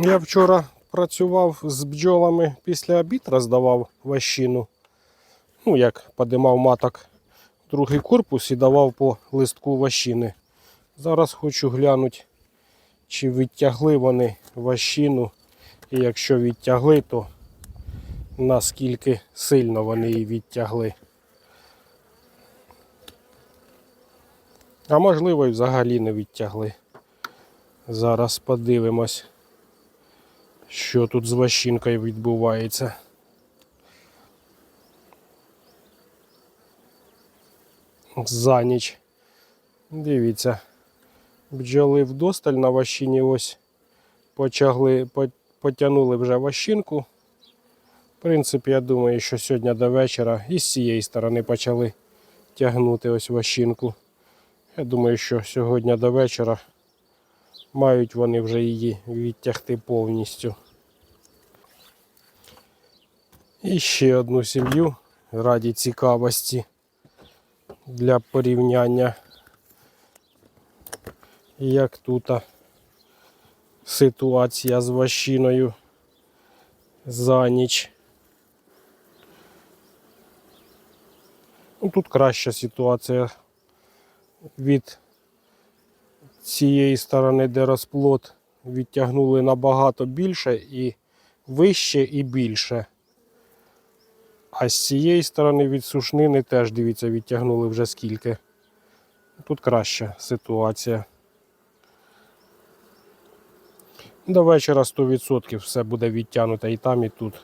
Я вчора працював з бджолами після обід, роздавав ващину. Ну, як подимав маток другий корпус і давав по листку ващини. Зараз хочу глянути, чи відтягли вони ващину. І якщо відтягли, то наскільки сильно вони її відтягли. А можливо і взагалі не відтягли. Зараз подивимось, що тут з ващинкою відбувається. За ніч. Дивіться, бджоли вдосталь на ващині ось почали, по- потягнули вже ващинку. В принципі, я думаю, що сьогодні до вечора і з цієї сторони почали тягнути ось ващинку. Я думаю, що сьогодні до вечора мають вони вже її відтягти повністю. І ще одну сім'ю раді цікавості для порівняння. Як тут ситуація з ващиною за ніч. Ну, тут краща ситуація від цієї сторони, де розплод, відтягнули набагато більше і вище і більше. А з цієї сторони від сушнини теж, дивіться, відтягнули вже скільки. Тут краща ситуація. До вечора 100% все буде відтягнуто і там, і тут.